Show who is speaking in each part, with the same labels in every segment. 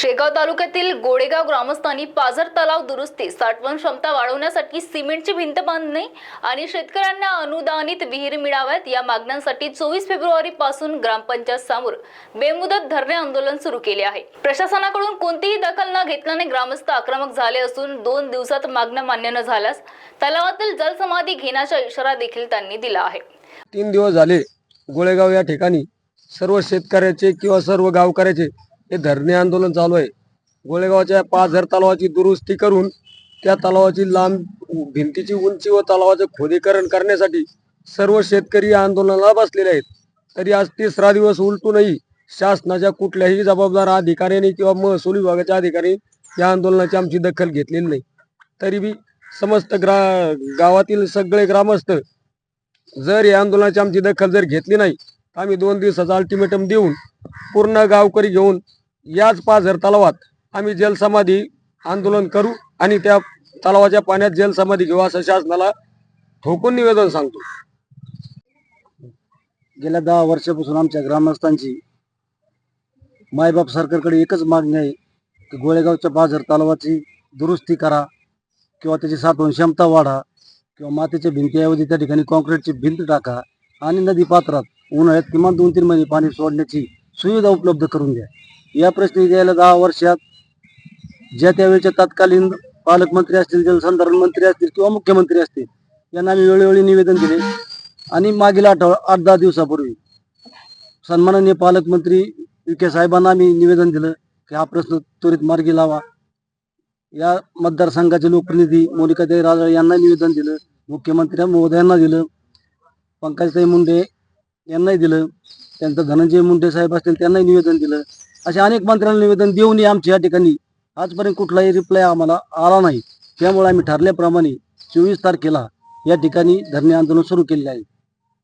Speaker 1: शेगाव तालुक्यातील गोडेगाव ग्रामस्थांनी पाझर तलाव दुरुस्ती साठवण क्षमता वाढवण्यासाठी सिमेंटची भिंत बांधणे आणि शेतकऱ्यांना अनुदानित विहीर मिळाव्यात या मागण्यांसाठी चोवीस फेब्रुवारी पासून ग्रामपंचायत समोर बेमुदत धरणे आंदोलन सुरू केले आहे. प्रशासनाकडून कोणतीही दखल न घेतल्याने ग्रामस्थ आक्रमक झाले असून दोन दिवसात मागण्या मान्य न झाल्यास तलावातील जलसमाधी घेण्याचा इशारा देखील त्यांनी दिला आहे.
Speaker 2: तीन दिवस झाले गोळेगाव या ठिकाणी सर्व शेतकऱ्याचे किंवा सर्व गावकऱ्याचे हे धरणे आंदोलन चालू आहे. गोळेगावच्या पाच हजार तलावाची दुरुस्ती करून त्या तलावाची लांब भिंतीची उंची व तलावाचे खोदीकरण करण्यासाठी सर्व शेतकरी आंदोलनाला बसलेले आहेत. तरी आज तिसरा दिवस उलटूनही शासनाच्या कुठल्याही जबाबदार अधिकाऱ्यांनी किंवा महसूल विभागाच्या अधिकाऱ्यांनी या आंदोलनाची आमची दखल घेतलेली नाही. तरी बी समस्त ग्रा गावातील सगळे ग्रामस्थ जर या आंदोलनाची आमची दखल जर घेतली नाही तर आम्ही दोन दिवसाचा अल्टिमेटम देऊन पूर्ण गावकरी घेऊन याच पाझर तलावात आम्ही जलसमाधी आंदोलन करू आणि त्या तलावाच्या पाण्यात जलसमाधी घेऊ असं शासनाला ठोकून निवेदन सांगतो.
Speaker 3: गेल्या दहा वर्षापासून आमच्या ग्रामस्थांची मायबाप सरकारकडे एकच मागणी आहे की गोळेगावच्या बाजार तलावाची दुरुस्ती करा किंवा त्याची साठवण क्षमता वाढा किंवा मातीच्या भिंतीऐवजी त्या ठिकाणी कॉन्क्रीटची भिंत टाका आणि नदी पात्रात उन्हाळ्यात किमान दोन तीन महिने पाणी सोडण्याची सुविधा उपलब्ध करून द्या. या प्रश्नी गेल्या दहा वर्षात ज्या त्यावेळेच्या तत्कालीन पालकमंत्री असतील जलसंधारण मंत्री असतील किंवा मुख्यमंत्री असतील यांना आम्ही वेळोवेळी निवेदन दिले. आणि मागील आठवडा आठ दहा दिवसापूर्वी सन्माननीय पालकमंत्री विखे साहेबांना आम्ही निवेदन दिलं की हा प्रश्न त्वरित मार्गी लावा. या मतदारसंघाचे लोकप्रतिनिधी मोनिकाताई राजा यांना निवेदन दिलं मुख्यमंत्री महोदयांना दिलं पंकजताई मुंडे यांनाही दिलं त्यांचं धनंजय मुंडे साहेब असतील त्यांनाही निवेदन दिलं. अशा अनेक मंत्र्यांना निवेदन देऊनही आमच्या या ठिकाणी आजपर्यंत कुठलाही रिप्लाय आम्हाला आला नाही. त्यामुळे आम्ही ठरल्याप्रमाणे चोवीस तारखेला या ठिकाणी धरणे आंदोलन सुरू केलेले आहे.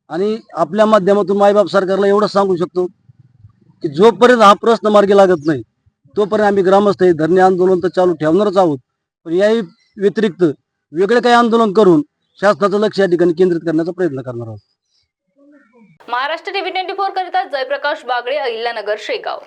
Speaker 3: आणि आपल्या माध्यमातून मायबाप सरकारला एवढं सांगू शकतो की जोपर्यंत हा प्रश्न मार्गी लागत नाही तोपर्यंत आम्ही ग्रामस्थ हे धरणे आंदोलन तर चालू ठेवणारच आहोत. पण याही व्यतिरिक्त वेगळे काही आंदोलन करून शासनाचं लक्ष या ठिकाणी केंद्रित करण्याचा प्रयत्न करणार आहोत.
Speaker 1: महाराष्ट्र टीव्ही ट्वेंटी फोर करिता जयप्रकाश बागडे अहिल्यानगर शेगाव.